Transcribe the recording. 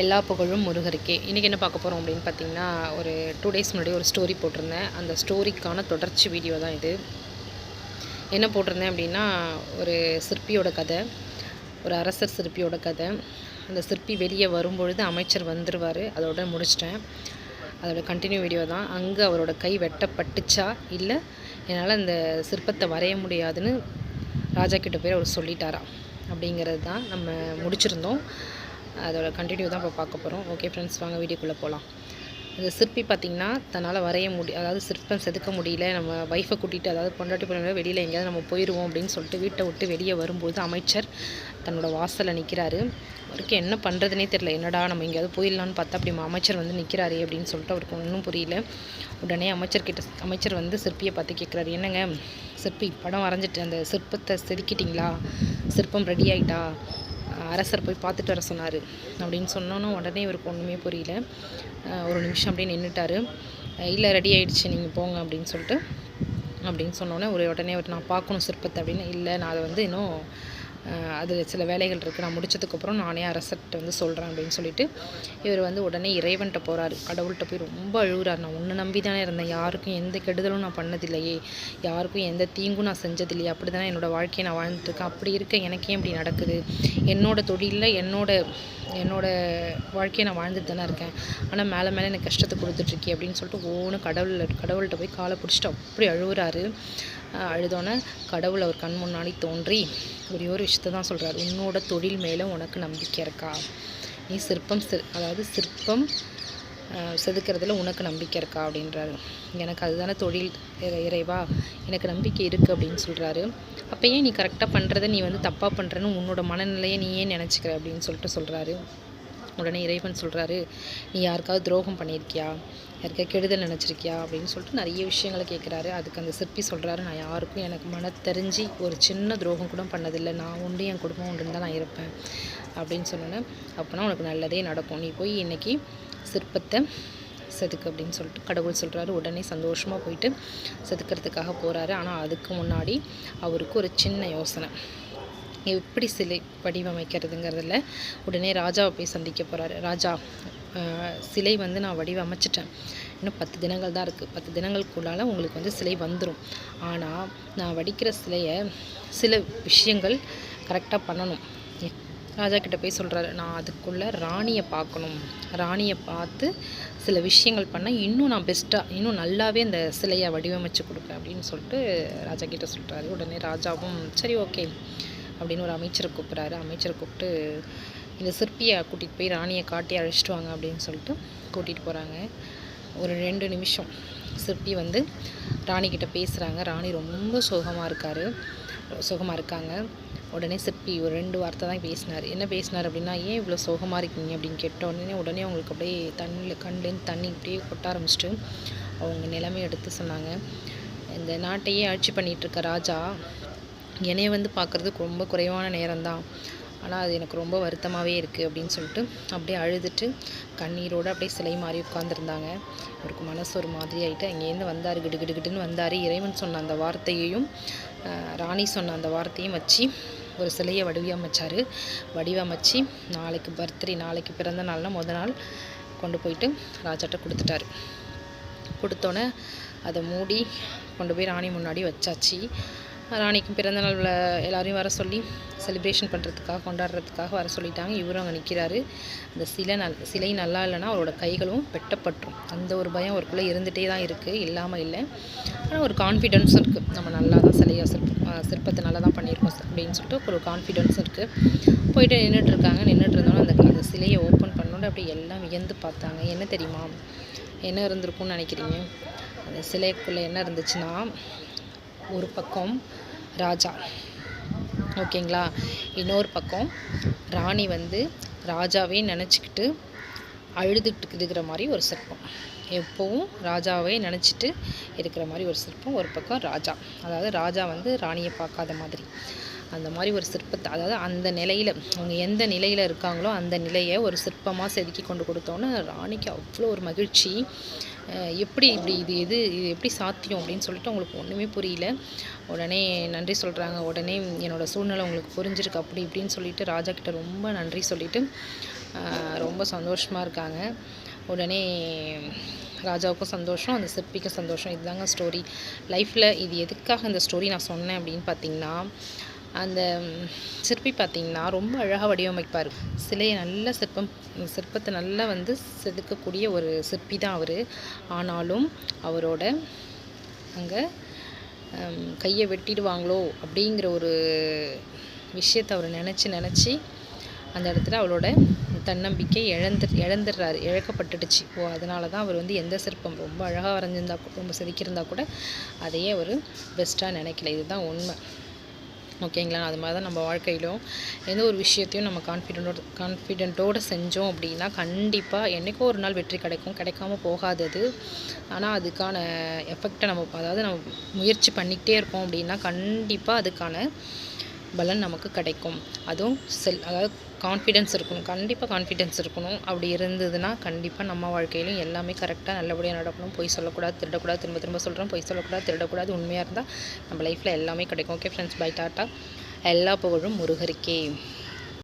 எல்லா புகழும் முருகருக்கே. இன்றைக்கி என்ன பார்க்க போகிறோம் அப்படின்னு பார்த்தீங்கன்னா ஒரு டூ டேஸ் முன்னாடி ஒரு ஸ்டோரி போட்டிருந்தேன். அந்த ஸ்டோரிக்கான தொடர்ச்சி வீடியோ தான் இது. என்ன போட்டிருந்தேன் அப்படின்னா ஒரு சிற்பியோட கதை ஒரு அரசர் சிற்பியோட கதை. அந்த சிற்பி வெளியே வரும்பொழுது அமைச்சர் வந்துடுவார் அதோட முடிச்சிட்டேன். அதோட கண்டினியூ வீடியோ தான். அங்கே அவரோட கை வெட்டப்பட்டுச்சா? இல்லை என்னால் அந்த சிற்பத்தை வரைய முடியாதுன்னு ராஜா கிட்ட போய் அவர் சொல்லிட்டாரா? அப்படிங்கிறது தான் நம்ம முடிச்சிருந்தோம். அதோட கண்டினியூ தான் இப்போ பார்க்க போகிறோம் ஓகே ஃப்ரெண்ட்ஸ் வாங்க வீடியோக்குள்ளே போகலாம் இந்த சிற்பி பார்த்திங்கன்னா தன்னால் வரைய முடி அதாவது சிற்பம் செதுக்க முடியல. நம்ம ஒய்ஃபை கூட்டிகிட்டு அதாவது பொண்டாட்டி பொண்ணு வெளியில் எங்கேயாவது நம்ம போயிடுவோம் அப்படின்னு சொல்லிட்டு வீட்டை விட்டு வெளியே வரும்போது அமைச்சர் தன்னோட வாசலில் நிற்கிறாரு அவருக்கு என்ன பண்ணுறதுனே தெரில என்னடா நம்ம எங்கேயாவது போயிடலான்னு பார்த்தா அப்படி அமைச்சர் வந்து நிற்கிறாரு அப்படின்னு சொல்லிட்டு அவருக்கு ஒன்றும் புரியல. உடனே அமைச்சர்கிட்ட அமைச்சர் வந்து சிற்பியை பார்த்து கேட்குறாரு. என்னங்க சிற்பி படம் வரைஞ்சிட்டு அந்த சிற்பத்தை செதுக்கிட்டிங்களா? சிற்பம் ரெடி ஆகிட்டா அரசர் போய் பார்த்துட்டு வர சொன்னார் அப்படின்னு சொன்னோன்னே உடனே இவருக்கு ஒன்றுமே புரியல. ஒரு நிமிஷம் அப்படியே நின்றுட்டாரு இல்லை ரெடி ஆகிடுச்சு நீங்கள் போங்க அப்படின்னு சொல்லிட்டு அப்படின்னு சொன்னோன்னே ஒரு உடனே அவர் நான் பார்க்கணும் சிற்பத்தை அப்படின்னு இல்லை நான் அதை வந்து இன்னும் அதில் சில வேலைகள் இருக்குது நான் முடிச்சதுக்கப்புறம் நானே அரசர்கிட்ட வந்து சொல்கிறேன் அப்படின்னு சொல்லிட்டு இவர் வந்து உடனே இறைவன்கிட்ட போகிறாரு கடவுள்கிட்ட போய் ரொம்ப அழுகுறாரு. நான் உன்னை நம்பி தானே இருந்தேன். யாருக்கும் எந்த கெடுதலும் நான் பண்ணதில்லையே. யாருக்கும் எந்த தீங்கும் நான் செஞ்சதில்லையே. அப்படி தானே என்னோடய வாழ்க்கையை நான் வாழ்ந்துட்டுருக்கேன் அப்படி இருக்க எனக்கே இப்படி நடக்குது? என்னோடய தொழிலில் என்னோட என்னோடய வாழ்க்கையை நான் வாழ்ந்துட்டு தானே இருக்கேன். ஆனால் மேலே மேலே எனக்கு கஷ்டத்தை கொடுத்துட்ருக்கே அப்படின்னு சொல்லிட்டு ஒவ்வொன்று கடவுள் கடவுள்கிட்ட போய் காலை பிடிச்சிட்டு அப்படி அழுகுறாரு அழுதோன்னே கடவுள் அவர் கண் முன்னாடி தோன்றி ஒரே ஒரு விஷயத்த தான் சொல்கிறார் உன்னோட தொழில் மேலே உனக்கு நம்பிக்கை இருக்கா? நீ சிற்பம் சி அதாவது சிற்பம் செதுக்கிறதுல உனக்கு நம்பிக்கை இருக்கா அப்படின்றாரு. எனக்கு அதுதானே தொழில் இறைவா எனக்கு நம்பிக்கை இருக்குது அப்படின்னு சொல்கிறாரு அப்போ ஏன் நீ கரெக்டாக பண்ணுறத நீ வந்து தப்பாக பண்ணுறன்னு உன்னோட மனநிலையை நீ ஏன் நினச்சிக்கிற அப்படின்னு சொல்லிட்டு சொல்கிறாரு உடனே இறைவன் சொல்கிறாரு நீ யாருக்காவது துரோகம் பண்ணியிருக்கியா? யாருக்கா கெடுதல் நினச்சிருக்கியா? அப்படின்னு சொல்லிட்டு நிறைய விஷயங்களை கேட்குறாரு அதுக்கு அந்த சிற்பி சொல்கிறாரு நான் யாருக்கும் எனக்கு மன தெரிஞ்சு ஒரு சின்ன துரோகம் கூட பண்ணதில்லை. நான் உண்டு என் குடும்பம் உண்டு தான் நான் இருப்பேன். அப்படின்னு சொன்னோன்னே அப்போனா உனக்கு நல்லதே நடக்கும். நீ போய் இன்றைக்கி சிற்பத்தை செதுக்கு அப்படின்னு சொல்லிட்டு கடவுள் சொல்கிறாரு உடனே சந்தோஷமாக போயிட்டு செதுக்கிறதுக்காக போகிறாரு ஆனால் அதுக்கு முன்னாடி அவருக்கு ஒரு சின்ன யோசனை. எப்படி சிலை வடிவமைக்கிறதுங்கிறதுல உடனே ராஜாவை போய் சந்திக்க போகிறாரு ராஜா சிலை வந்து நான் வடிவமைச்சிட்டேன். இன்னும் பத்து தினங்கள் தான் இருக்குது பத்து தினங்களுக்குள்ளால் உங்களுக்கு வந்து சிலை வந்துடும் ஆனால் நான் வடிக்கிற சிலையை சில விஷயங்கள் கரெக்டாக பண்ணணும். ராஜா கிட்ட போய் சொல்கிறாரு நான் அதுக்குள்ளே ராணியை பார்க்கணும். ராணியை பார்த்து சில விஷயங்கள் பண்ணால் இன்னும் நான் பெஸ்ட்டாக இன்னும் நல்லாவே அந்த சிலையை வடிவமைச்சு கொடுப்பேன் அப்படின்னு சொல்லிட்டு ராஜா கிட்ட சொல்கிறாரு உடனே ராஜாவும் சரி ஓகே அப்படின்னு ஒரு அமைச்சரை கூப்பிட்றாரு. அமைச்சரை கூப்பிட்டு இந்த சிற்பியை கூட்டிகிட்டு போய் ராணியை காட்டி அழைச்சிட்டு வாங்க அப்படின்னு சொல்லிட்டு கூட்டிகிட்டு போகிறாங்க ஒரு ரெண்டு நிமிஷம் சிற்பி வந்து ராணிக்கிட்ட பேசுகிறாங்க ராணி ரொம்ப சுகமாக இருக்கார் சுகமாக இருக்காங்க. உடனே சிற்பி ஒரு ரெண்டு வார்த்தை தான் பேசினார். என்ன பேசினார் அப்படின்னா ஏன் இவ்வளோ சோகமாக இருக்கீங்க? அப்படின்னு கேட்ட உடனே உடனே அவங்களுக்கு அப்படியே தண்ணியில் கண்லேருந்து தண்ணி இப்படியே கொட்ட ஆரம்பிச்சிட்டு அவங்க நிலைமை எடுத்து சொன்னாங்க. இந்த நாட்டையே ஆட்சி பண்ணிகிட்ருக்க ராஜா என்னைய வந்து பார்க்குறதுக்கு ரொம்ப குறைவான நேரம்தான் ஆனால் அது எனக்கு ரொம்ப வருத்தமாகவே இருக்குது அப்படின்னு சொல்லிட்டு அப்படியே அழுதுட்டு கண்ணீரோடு அப்படியே சிலை மாறி உட்காந்துருந்தாங்க அவருக்கு மனசு ஒரு மாதிரி ஆகிட்டு அங்கேருந்து வந்தார் கிடுகிடுகிடுன்னு வந்தார். இறைவன் சொன்ன அந்த வார்த்தையையும் ராணி சொன்ன அந்த வார்த்தையும் வச்சு ஒரு சிலையை வடிவமைச்சார். வடிவமைச்சு நாளைக்கு பர்த்டே நாளைக்கு பிறந்த நாள்னால் முத நாள் கொண்டு போயிட்டு ராஜாட்ட கொடுத்துட்டாரு. கொடுத்தோன்னே அதை மூடி கொண்டு போய் ராணி முன்னாடி வச்சாச்சு. ராணிக்கும் பிறந்தநாள் எல்லாரையும் வர சொல்லி செலிப்ரேஷன் பண்ணுறதுக்காக கொண்டாடுறதுக்காக வர சொல்லிட்டாங்க. இவரும் அங்கே நிற்கிறாரு அந்த சிலை நல் சிலை நல்லா இல்லைன்னா அவரோட கைகளும் வெட்டப்பட்டுரும். அந்த ஒரு பயம் அவருக்குள்ளே இருந்துகிட்டே தான் இருக்குது இல்லாமல் இல்லை. ஆனால் ஒரு கான்ஃபிடென்ஸ் இருக்குது நம்ம நல்லா தான் சிலையை சிற்ப சிற்பத்தை நல்லா தான் பண்ணியிருக்கோம் அப்படின்னு சொல்லிட்டு ஒரு கான்ஃபிடென்ஸ் இருக்குது போயிட்டு நின்றுட்டுருக்காங்க. நின்றுட்டு அந்த அந்த சிலையை ஓப்பன் பண்ணோட அப்படி எல்லாம் வியந்து பார்த்தாங்க. என்ன தெரியுமா? என்ன இருந்திருக்கும்னு நினைக்கிறீங்க? அந்த சிலைக்குள்ளே என்ன இருந்துச்சுன்னா ஒரு பக்கம் ராஜா. ஓகேங்களா? இன்னொரு பக்கம் ராணி வந்து ராஜாவே நினச்சிக்கிட்டு அழுதுகிட்டு இருக்கிற மாதிரி ஒரு சிற்பம். எப்போவும் ராஜாவே நினச்சிட்டு இருக்கிற மாதிரி ஒரு சிற்பம். ஒரு பக்கம் ராஜா. அதாவது ராஜா வந்து ராணியை பார்க்காத மாதிரி. அந்த மாதிரி ஒரு சிற்பத்தை அதாவது அந்த நிலையில் அவங்க எந்த நிலையில் இருக்காங்களோ அந்த நிலையை ஒரு சிற்பமாக செதுக்கி கொண்டு கொடுத்தோன்னே ராணிக்கு அவ்வளோ ஒரு மகிழ்ச்சி. எப்படி இப்படி இது எது இது எப்படி சாத்தியம் அப்படின்னு சொல்லிட்டு அவங்களுக்கு ஒன்றுமே புரியல. உடனே நன்றி சொல்கிறாங்க உடனே என்னோடய சூழ்நிலை உங்களுக்கு புரிஞ்சிருக்கு அப்படி இப்படின்னு சொல்லிட்டு ராஜா கிட்ட ரொம்ப நன்றி சொல்லிவிட்டு ரொம்ப சந்தோஷமாக இருக்காங்க. உடனே ராஜாவுக்கும் சந்தோஷம் அந்த சிற்பிக்கும் சந்தோஷம். இதுதாங்க ஸ்டோரி லைஃப்பில் இது எதுக்காக இந்த ஸ்டோரி நான் சொன்னேன் அப்படின்னு பார்த்தீங்கன்னா அந்த சிற்பி பார்த்தீங்கன்னா ரொம்ப அழகாக வடிவமைப்பார். சிலையை நல்ல சிற்பம் சிற்பத்தை நல்லா வந்து செதுக்கக்கூடிய ஒரு சிற்பி தான் அவர். ஆனாலும் அவரோட அங்கே கையை வெட்டிடுவாங்களோ அப்படிங்கிற ஒரு விஷயத்தை அவர் நினச்சி நினச்சி அந்த இடத்துல அவளோட தன்னம்பிக்கை இழந்து இழந்துடுறாரு இழக்கப்பட்டுடுச்சு. ஓ அதனால தான் அவர் வந்து எந்த சிற்பம் ரொம்ப அழகாக வரைஞ்சிருந்தா ரொம்ப செதுக்கியிருந்தா கூட அதையே அவர் பெஸ்ட்டாக நினைக்கல. இதுதான் உண்மை. ஓகேங்களா? அது மாதிரி தான் நம்ம வாழ்க்கையிலும் எந்த ஒரு விஷயத்தையும் நம்ம கான்ஃபிடென்ட்டோட கான்ஃபிடென்ட்டோடு செஞ்சோம் அப்படின்னா கண்டிப்பாக என்றைக்கோ ஒரு நாள் வெற்றி கிடைக்கும். கிடைக்காம போகாதது ஆனால் அதுக்கான எஃபெக்டை நம்ம அதாவது நம்ம முயற்சி பண்ணிக்கிட்டே இருக்கோம் அப்படின்னா கண்டிப்பாக அதுக்கான பலன் நமக்கு கிடைக்கும். அதுவும் செல் அதாவது கான்ஃபிடென்ஸ் இருக்கணும். கண்டிப்பாக கான்ஃபிடென்ஸ் இருக்கணும். அப்படி இருந்ததுன்னா கண்டிப்பாக நம்ம வாழ்க்கையிலும் எல்லாமே கரெக்டாக நல்லபடியாக நடக்கணும். பொய் சொல்லக்கூடாது திருடக்கூடாது திரும்ப திரும்ப சொல்கிறோம் பொய் சொல்லக்கூடாது திருடக்கூடாது உண்மையாக இருந்தால் நம்ம லைஃப்பில் எல்லாமே கிடைக்கும். Okay friends bye tata. எல்லா புகழும் முருகருக்கே.